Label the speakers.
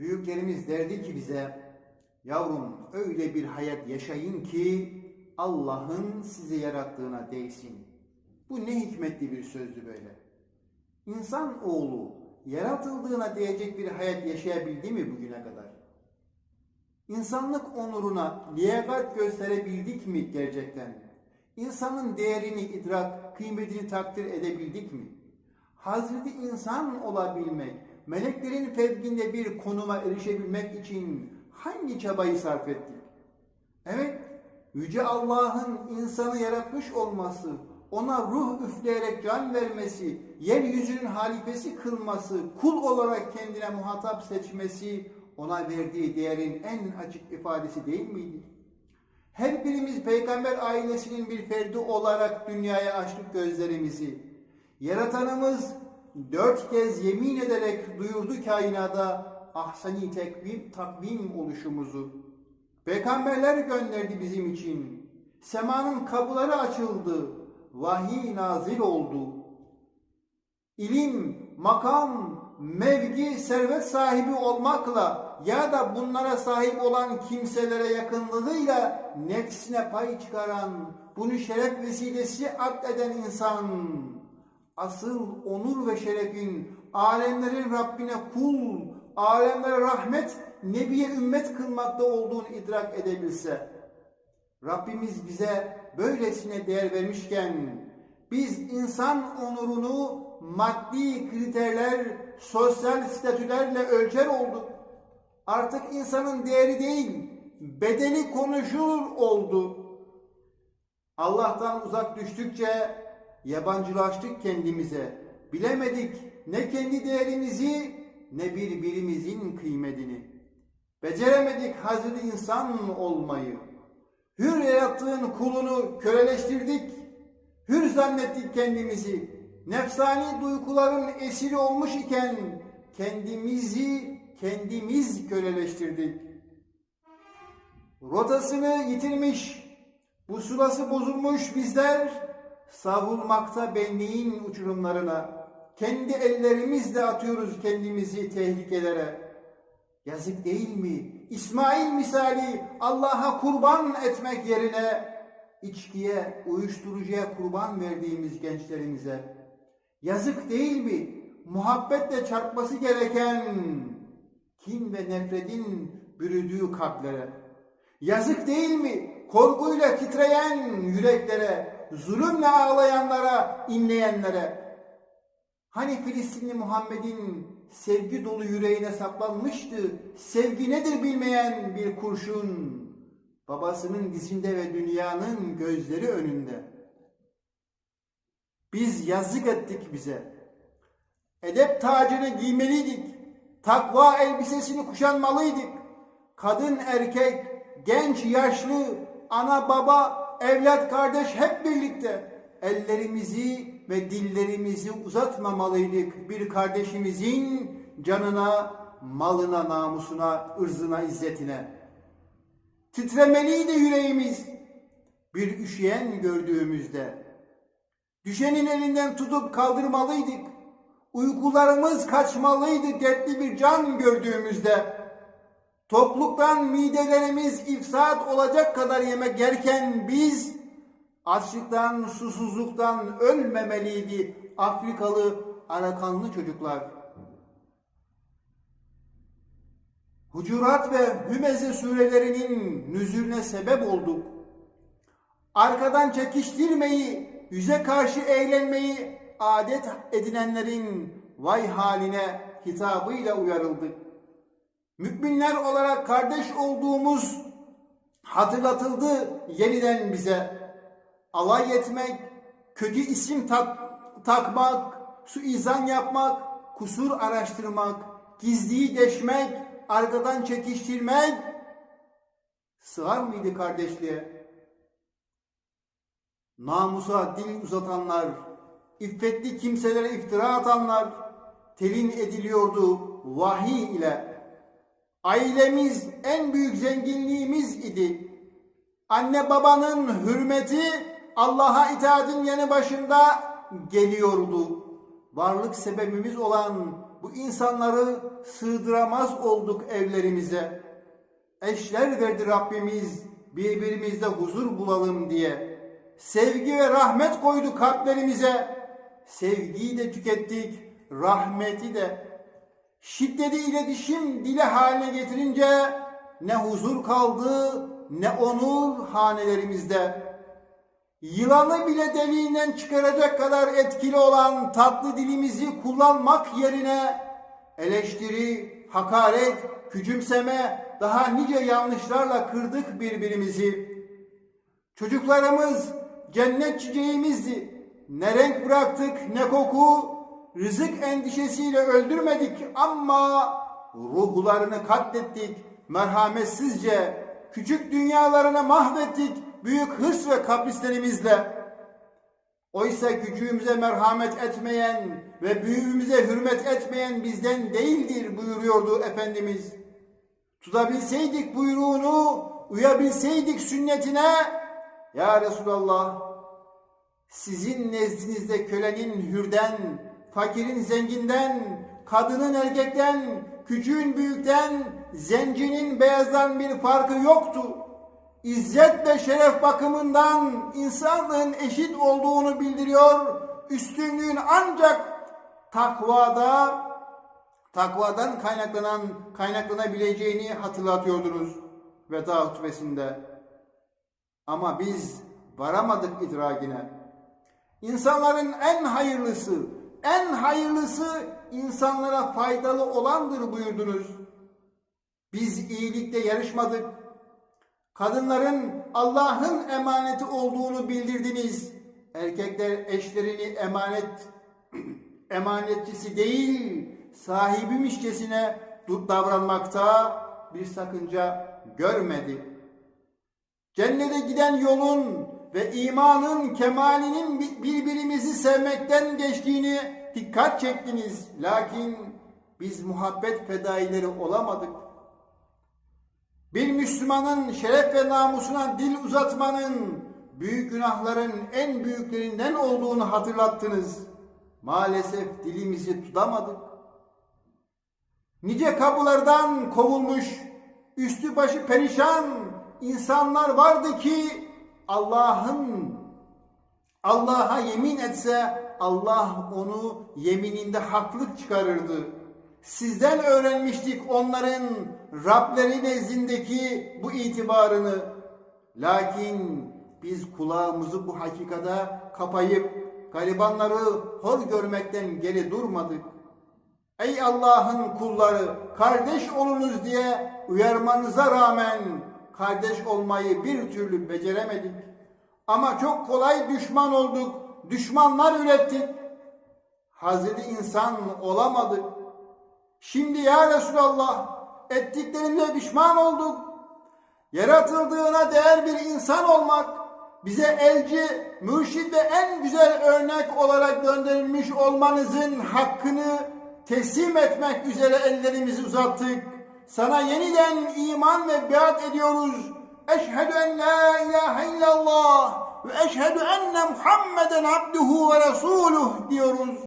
Speaker 1: Büyüklerimiz derdi ki bize, yavrum öyle bir hayat yaşayın ki Allah'ın sizi yarattığına değsin. Bu ne hikmetli bir sözdü böyle. İnsan oğlu yaratıldığına değecek bir hayat yaşayabildi mi bugüne kadar? İnsanlık onuruna liyakat gösterebildik mi gerçekten? İnsanın değerini idrak, kıymetini takdir edebildik mi? Hazreti insan olabilmek, meleklerin fevkinde bir konuma erişebilmek için hangi çabayı sarf ettik? Evet, Yüce Allah'ın insanı yaratmış olması, ona ruh üfleyerek can vermesi, yeryüzünün halifesi kılması, kul olarak kendine muhatap seçmesi, ona verdiği değerin en açık ifadesi değil miydi? Her birimiz peygamber ailesinin bir ferdi olarak dünyaya açtık gözlerimizi. Yaratanımız dört kez yemin ederek duyurdu kainada ahsani tekvim, takvim oluşumuzu. Peygamberler gönderdi bizim için. Semanın kapıları açıldı. Vahiy nazil oldu. İlim, makam, mevki, servet sahibi olmakla ya da bunlara sahip olan kimselere yakınlığıyla nefsine pay çıkaran, bunu şeref vesilesi addeden insan, asıl onur ve şerefin alemlerin Rabbine kul, alemlere rahmet, Nebiye ümmet kılmakta olduğunu idrak edebilse, Rabbimiz bize böylesine değer vermişken, biz insan onurunu maddi kriterler, sosyal statülerle ölçer olduk. Artık insanın değeri değil, bedeni konuşur oldu. Allah'tan uzak düştükçe yabancılaştık kendimize. Bilemedik ne kendi değerimizi ne birbirimizin kıymetini. Beceremedik Hazreti insan olmayı. Hür yarattığın kulunu köleleştirdik. Hür zannettik kendimizi. Nefsani duyguların esiri olmuş iken kendimizi kendimiz köleleştirdik. Rotasını yitirmiş, bu sulası bozulmuş bizler savrulmakta benliğin uçurumlarına. Kendi ellerimizle atıyoruz kendimizi tehlikelere. Yazık değil mi? İsmail misali Allah'a kurban etmek yerine içkiye, uyuşturucuya kurban verdiğimiz gençlerimize. Yazık değil mi? Muhabbetle çarpması gereken kin ve nefretin bürüdüğü kalplere. Yazık değil mi? Korkuyla titreyen yüreklere, zulümle ağlayanlara, inleyenlere. Hani Filistinli Muhammed'in sevgi dolu yüreğine saplanmıştı, sevgi nedir bilmeyen bir kurşun, babasının dizinde ve dünyanın gözleri önünde. Biz yazık ettik bize. Edep tacını giymeliydik, takva elbisesini kuşanmalıydık. Kadın, erkek, genç, yaşlı, ana, baba, evlat, kardeş hep birlikte ellerimizi ve dillerimizi uzatmamalıydık bir kardeşimizin canına, malına, namusuna, ırzına, izzetine. Titremeliydi yüreğimiz bir üşüyen gördüğümüzde. Düşenin elinden tutup kaldırmalıydık. Uykularımız kaçmalıydı dertli bir can gördüğümüzde. Topluktan midelerimiz ifsat olacak kadar yemek yerken biz açlıktan, susuzluktan ölmemeliydi Afrikalı Arakanlı çocuklar. Hucurat ve Hümeze surelerinin nüzülüne sebep olduk. Arkadan çekiştirmeyi, yüze karşı eğlenmeyi adet edinenlerin vay haline hitabıyla uyarıldık. Müminler olarak kardeş olduğumuz hatırlatıldı yeniden bize. Alay etmek, kötü isim tak, takmak, suizan yapmak, kusur araştırmak, gizliyi deşmek, arkadan çekiştirmek sığar mıydı kardeşliğe? Namusa dil uzatanlar, iffetli kimselere iftira atanlar telin ediliyordu vahiy ile. Ailemiz en büyük zenginliğimiz idi. Anne babanın hürmeti Allah'a itaatin yanı başında geliyordu. Varlık sebebimiz olan bu insanları sığdıramaz olduk evlerimize. Eşler verdi Rabbimiz birbirimizde huzur bulalım diye. Sevgi ve rahmet koydu kalplerimize. Sevgiyi de tükettik, rahmeti de. Şiddeti iletişim dile haline getirince ne huzur kaldı ne onur hanelerimizde. Yılanı bile deliğinden çıkaracak kadar etkili olan tatlı dilimizi kullanmak yerine eleştiri, hakaret, küçümseme, daha nice yanlışlarla kırdık birbirimizi. Çocuklarımız cennet çiçeğimizdi. Ne renk bıraktık ne koku, rızık endişesiyle öldürmedik ama ruhlarını katlettik merhametsizce. Küçük dünyalarını mahvettik büyük hırs ve kaprislerimizle. Oysa küçüğümüze merhamet etmeyen ve büyüğümüze hürmet etmeyen bizden değildir buyuruyordu Efendimiz. Tutabilseydik buyruğunu, uyabilseydik sünnetine, Ya Resulallah, sizin nezdinizde kölenin hürden, fakirin zenginden, kadının erkekten, küçüğün büyükten, zencinin beyazdan bir farkı yoktu. İzzet ve şeref bakımından insanlığın eşit olduğunu bildiriyor. Üstünlüğün ancak takvada, takvadan kaynaklanan, kaynaklanabileceğini hatırlatıyordunuz veda hutbesinde. Ama biz varamadık idrakine. İnsanların en hayırlısı, en hayırlısı insanlara faydalı olandır buyurdunuz. Biz iyilikte yarışmadık. Kadınların Allah'ın emaneti olduğunu bildirdiniz. Erkekler eşlerini emanet emanetçisi değil, sahibiymişçesine davranmakta bir sakınca görmedi. Cennete giden yolun ve imanın kemalinin birbirimizi sevmekten geçtiğini dikkat çektiniz. Lakin biz muhabbet fedaileri olamadık. Bir Müslümanın şeref ve namusuna dil uzatmanın büyük günahların en büyüklerinden olduğunu hatırlattınız. Maalesef dilimizi tutamadık. Nice kapılardan kovulmuş, üstü başı perişan insanlar vardı ki Allah'ın Allah'a yemin etse Allah onu yemininde haklık çıkarırdı. Sizden öğrenmiştik onların Rableri nezdindeki bu itibarını. Lakin biz kulağımızı bu hakikada kapayıp garibanları hor görmekten geri durmadık. Ey Allah'ın kulları kardeş olunuz diye uyarmanıza rağmen kardeş olmayı bir türlü beceremedik. Ama çok kolay düşman olduk, düşmanlar ürettik. Hazreti insan olamadık. Şimdi ya Resulallah ettiklerinde pişman olduk. Yaratıldığına değer bir insan olmak, bize elci, mürşid ve en güzel örnek olarak gönderilmiş olmanızın hakkını teslim etmek üzere ellerimizi uzattık. Sana yeniden iman ve biat ediyoruz. Eşhedü en la ilahe illallah ve eşhedü enne Muhammeden abduhu ve resuluh diyoruz.